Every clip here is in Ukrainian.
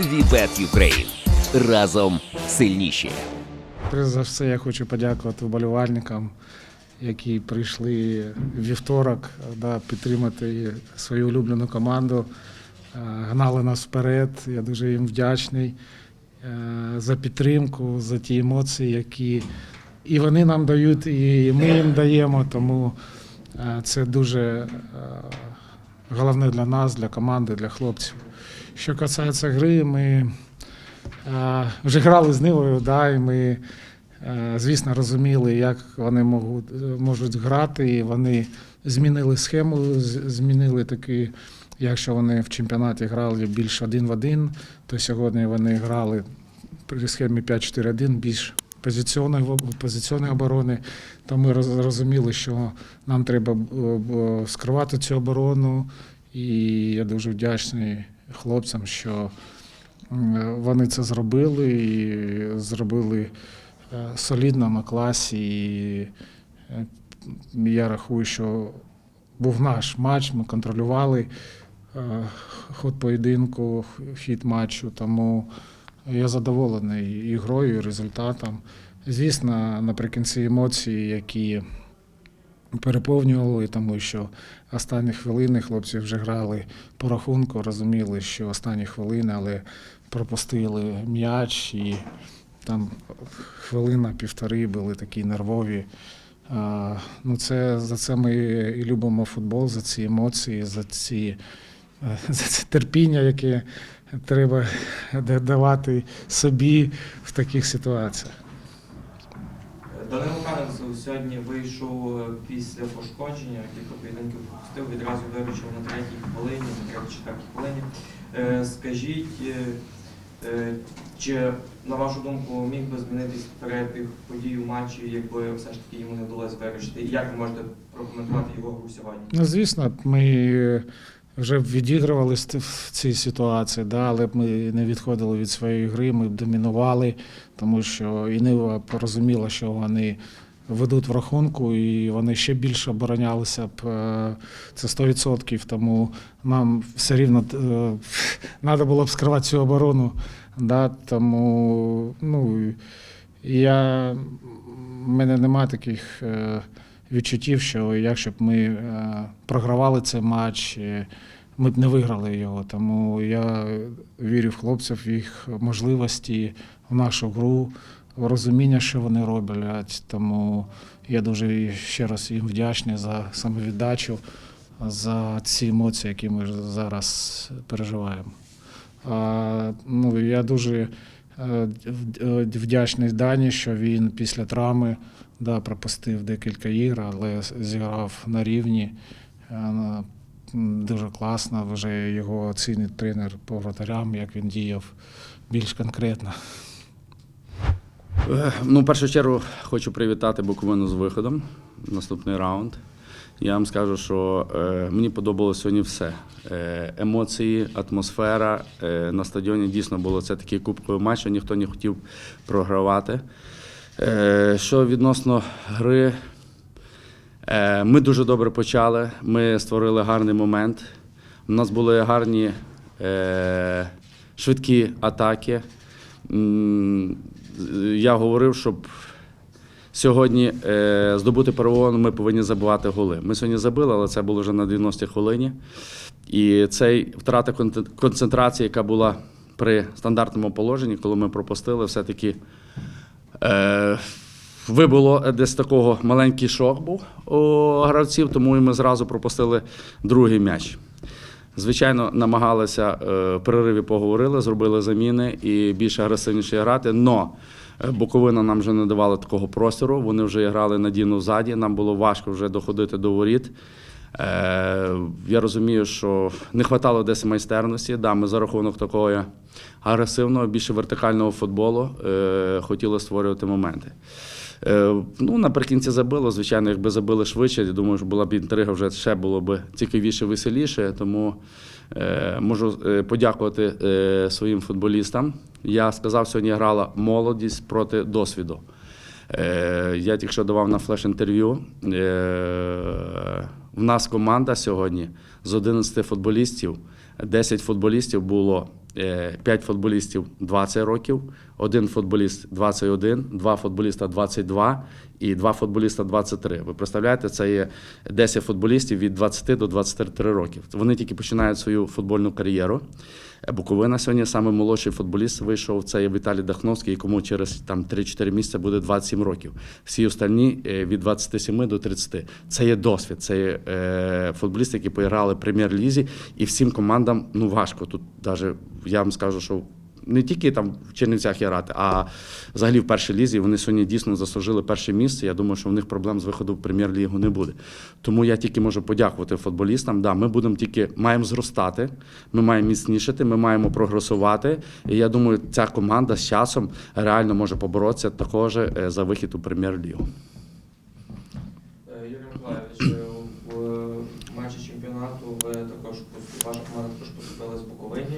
Вібет Юкрейн. Разом сильніші. Перш за все, я хочу подякувати вболівальникам, які прийшли вівторок да, підтримати свою улюблену команду, Е, гнали нас вперед. Я дуже їм вдячний е, за підтримку, за ті емоції, які і вони нам дають, і ми їм даємо. Тому е, це дуже головне для нас, для команди, для хлопців. Що касається гри, ми е, вже грали з Нивою, да, і ми, е, звісно, розуміли, як вони можуть, можуть грати. І вони змінили схему, змінили такі, якщо вони в чемпіонаті грали більш один в один, то сьогодні вони грали при схемі 5-4-1 більш позиційної, позиційної оборони. То ми роз- розуміли, що нам треба б- скривати цю оборону. І я дуже вдячний хлопцям, що вони це зробили і зробили е, солідно на класі. І е, я рахую, що був наш матч, ми контролювали е, ход поєдинку, хід матчу, тому я задоволений і грою, і результатом. Звісно, наприкінці емоції, які переповнювали, тому що останні хвилини хлопці вже грали по рахунку, розуміли, що останні хвилини, але пропустили м'яч і там хвилина-півтори були такі нервові. Ну це, за це ми і любимо футбол, за ці емоції, за, ці, е, за це терпіння, яке треба давати собі в таких ситуаціях. Данило Канев сьогодні вийшов е, після пошкодження, кілька поєдинків пропустив, відразу виручив на третій хвилині, на третій четвертій хвилині. Е, Скажіть, е, чи на вашу думку міг би змінитись перебіг подій у матчі, якби все ж таки йому не вдалося виручити? І як ви можете прокоментувати його гру сьогодні? Ну, звісно, ми вже відігрувалися в цій ситуації, да, але б ми не відходили від своєї гри, ми б домінували, тому що і Нива порозуміла, що вони ведуть в рахунку, і вони ще більше оборонялися б. е, Це 100%, тому нам все рівно треба було б скривати цю оборону. Да, тому ну, я, в мене немає таких. Відчуттів, що якщо б ми е, програвали цей матч, ми б не виграли його. Тому я вірю в хлопців, в їх можливості, в нашу гру, в розуміння, що вони роблять. Тому я дуже ще раз їм вдячний за самовіддачу, за ці емоції, які ми зараз переживаємо. А, ну, я дуже вдячний Дані, що він після травми да, пропустив декілька ігр, але зіграв на рівні. Е, Дуже класно. Вже його оцінить тренер по вратарям, як він діяв більш конкретно. Е, Ну, в першу чергу хочу привітати Буковину з виходом наступний раунд. Я вам скажу, що е, мені подобалося сьогодні все. Е, емоції, атмосфера. Е, на стадіоні дійсно було це такий кубковий матч, що ніхто не хотів програвати. Що відносно гри, ми дуже добре почали. Ми створили гарний момент. У нас були гарні швидкі атаки. Я говорив, щоб сьогодні е, здобути перемогу, ми повинні забивати голи. Ми сьогодні забили, але це було вже на 90-й хвилині. І цей втрата концентрації, яка була при стандартному положенні, коли ми пропустили, все-таки е, вибуло десь такого маленький шок був у гравців, тому і ми зразу пропустили другий м'яч. Звичайно, намагалися е, в перериві поговорили, зробили заміни і більш агресивніше грати. Но е, Буковина нам вже не давала такого простору. Вони вже грали надійно ззаді. Нам було важко вже доходити до воріт. Е, я розумію, що не вистачало десь майстерності. Да, ми за рахунок такого агресивного, більше вертикального футболу хотіли створювати моменти. Е, ну, наприкінці забило. Звичайно, якби забили швидше, я думаю, що була б інтрига вже ще було б цікавіше, веселіше. Тому е, можу е, подякувати своїм футболістам. Я сказав, сьогодні грала молодість проти досвіду. Я тільки що давав на флеш-інтерв'ю. В нас команда сьогодні з 11 футболістів, 10 футболістів було 5 футболістів 20 років, один футболіст 21, два футболіста 22 і два футболіста 23. Ви представляєте, це є 10 футболістів від 20 до 23 років. Вони тільки починають свою футбольну кар'єру. Буковина сьогодні саме молодший футболіст вийшов. Це є Віталій Дахновський, якому через там 3-4 місяці буде 27 років. Всі остальні е, від 27 до 30. Це є досвід. Це є е, футболісти, які поіграли в прем'єр-лізі, і всім командам ну важко. Тут навіть я вам скажу, що не тільки там в Чернівцях є грати, а взагалі в першій лізі вони сьогодні дійсно заслужили перше місце. Я думаю, що в них проблем з виходу в прем'єр-лігу не буде. Тому я тільки можу подякувати футболістам. Да, ми будемо тільки маємо зростати, ми маємо міцнішати, ми маємо прогресувати. І я думаю, ця команда з часом реально може поборотися також е, за вихід у прем'єр-лігу. Е, Юрій Миколаївич, е, в матчі чемпіонату ви також пос- ваша команда також поступила з Буковині.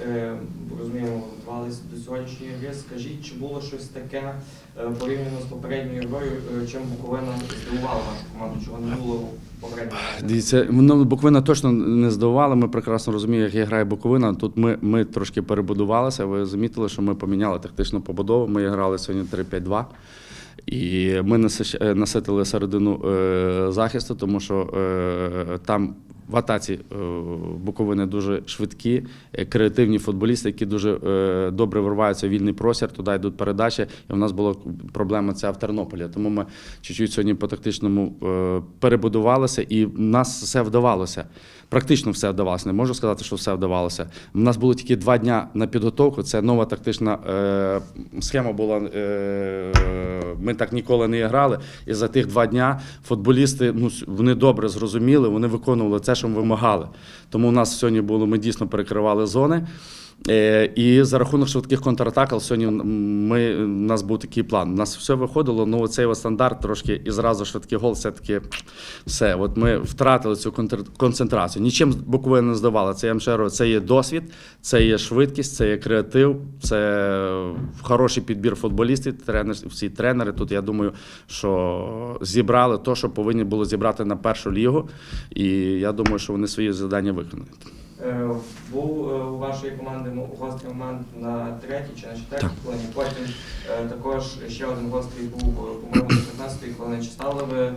Е, Розуміємо, готувалися до сьогоднішньої гри. Скажіть, чи було щось таке е, порівняно з попередньою грою, е, чим Буковина здивувала вашу команду, чого не було в попередньому? Дивіться, ну, Буковина точно не здивувала. Ми прекрасно розуміємо, як грає Буковина. Тут ми, ми трошки перебудувалися. Ви замітили, що ми поміняли тактичну побудову. Ми грали сьогодні 3-5-2. І ми наситили середину е, захисту, тому що там в атаці е, Буковини дуже швидкі, е, креативні футболісти, які дуже е, добре вирваються в вільний простір, туди йдуть передачі. І в нас була проблема ця в Тернополі. Тому ми чуть-чуть сьогодні по тактичному перебудувалися, і в нас все вдавалося. Практично все вдавалося. Не можу сказати, що все вдавалося. У нас було тільки два дня на підготовку. Це нова тактична схема була. Ми так ніколи не грали. І за тих два дня футболісти ну, вони добре зрозуміли, вони виконували це, що ми вимагали. Тому у нас сьогодні було, ми дійсно перекривали зони. Е, І за рахунок швидких контратак, сьогодні ми, у нас був такий план. У нас все виходило, ну цей стандарт трошки і зразу швидкий гол, все-таки все. От ми втратили цю концентрацію. Нічим Буковина не здавала. Це я вам це є досвід, це є швидкість, це є креатив, це хороший підбір футболістів, тренер, всі тренери. Тут я думаю, що зібрали те, що повинні були зібрати на першу лігу. І я думаю, що вони свої завдання виконують. Е, Був е, у вашої команди гострий момент на третій чи на четвертій хвилині. Потім е, також ще один гострий був, по-моєму, на 15-й хвилині. Чи стали ви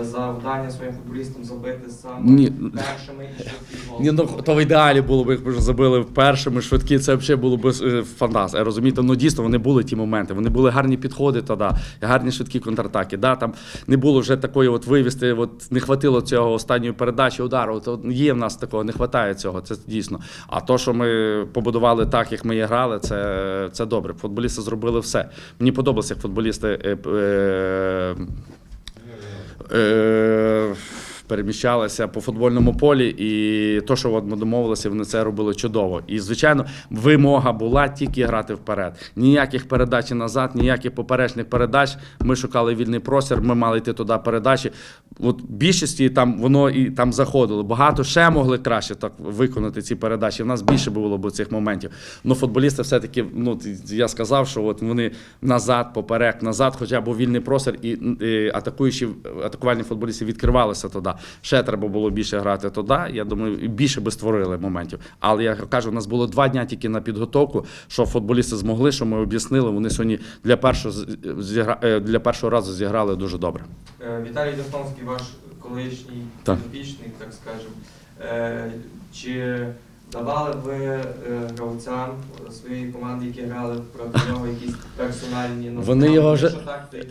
завдання своїм футболістам забити саме Ні. першими і швидкий гол? Ні, ну то в ідеалі було б, якби ж забили в першому швидкі, це взагалі було б е, фантаст. Е, Розумієте, ну дійсно вони були ті моменти. Вони були гарні підходи тоді, гарні швидкі контратаки. Да, там не було вже такої от вивісти, от не хватило цього останньої передачі удару. От є в нас такого, не вистачає цього. Це дійсно. А то, що ми побудували так, як ми і грали, це, це добре. Футболісти зробили все. Мені подобалося, як футболісти. Е, е, е, переміщалися по футбольному полі, і то, що от ми домовилися, вони це робили чудово. І, звичайно, вимога була тільки грати вперед. Ніяких передач назад, ніяких поперечних передач. Ми шукали вільний простір, ми мали йти туди передачі. От більшості там воно і там заходило. Багато ще могли краще так виконати ці передачі. В нас більше було б цих моментів. Ну, футболісти все-таки, ну я сказав, що от вони назад, поперек, назад, хоча був вільний простір, і, і атакуючі атакувальні футболісти відкривалися туди. Ще треба було більше грати туди. Я думаю, більше би створили моментів. Але я кажу, у нас було два дня тільки на підготовку, що футболісти змогли, що ми об'яснили. Вони сьогодні для першого е, для першого разу зіграли дуже добре. Е, Віталій Дахновський, ваш колишній Так. підопічник, так скажемо. Е, Чи давали ви е, гравцям своєї команди, які грали проти нього, якісь персональні Вони його вже-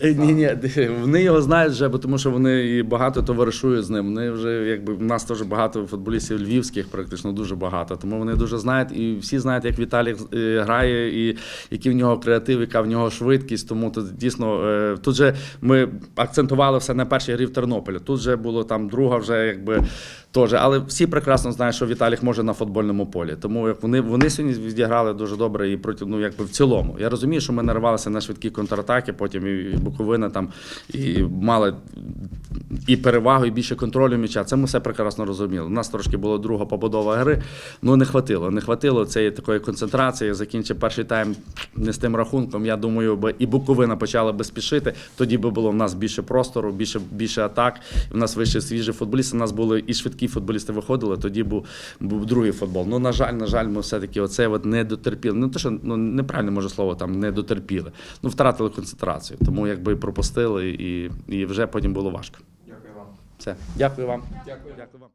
Е? Ні, ні, вони його знають вже, бо тому що вони і багато товаришують з ним. Вони вже якби в нас теж багато футболістів львівських, практично дуже багато. Тому вони дуже знають і всі знають, як Віталій е, грає, і який в нього креатив, яка в нього швидкість. Тому тут дійсно тут же ми акцентували все на першій грі в Тернополі. Тут вже було там друга, вже якби теж. Але всі прекрасно знають, що Віталік може на футбольному полі. Тому як вони, вони сьогодні відіграли дуже добре і проти, ну якби в цілому. Я розумію, що ми нарвалися на швидкі контратаки, потім і Буковина там і мали і перевагу, і більше контролю м'яча. Це ми все прекрасно розуміли. У нас трошки була друга побудова гри, ну не хватило. Не хватило цієї такої концентрації. Закінчив перший тайм не з тим рахунком. Я думаю, би і Буковина почала би спішити. Тоді би було в нас більше простору, більше, більше атак. В нас вище свіжі футболісти. У нас були і швидкі футболісти виходили, тоді був, був другий футбол. Ну, на жаль, на жаль, ми все-таки оце от не дотерпіли. Ну, те, що ну, неправильне може слово там не дотерпіли. Ну, втратили концентрацію. Тому якби пропустили і, і вже потім було важко. Все. Дякую вам. Дякую. Дякую вам.